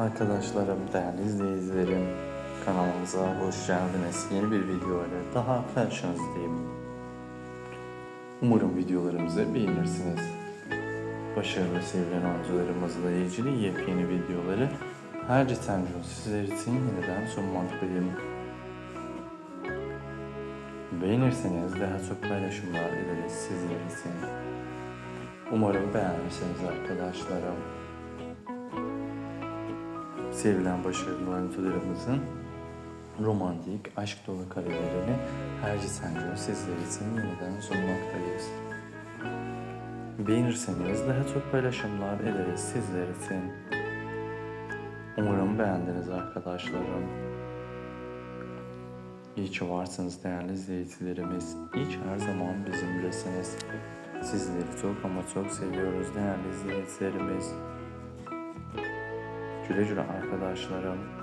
Arkadaşlarım, değerli izleyicilerim, kanalımıza hoş geldiniz. Yeni bir video ile daha karşınızdayım. Umarım videolarımızı beğenirsiniz. Başarılı sevilen oyuncularımızla ilgili yepyeni videoları her gün sizler için yeniden sunmaktayım. Beğenirseniz daha çok paylaşımlar ederiz sizler için. Umarım beğenirsiniz arkadaşlarım sevilen başarılı oyuncularımızın romantik, aşk dolu karelerini her geçen gün sizler için yeniden sunmaktayız. Beğenirseniz daha çok paylaşımlar ederiz sizler için. Umarım beğendiniz arkadaşlarım. İyi ki varsınız değerli izleyicilerimiz. İyi ki her zaman bizimlesiniz. Sizleri çok ama çok seviyoruz değerli izleyicilerimiz. Güle güle arkadaşlarım.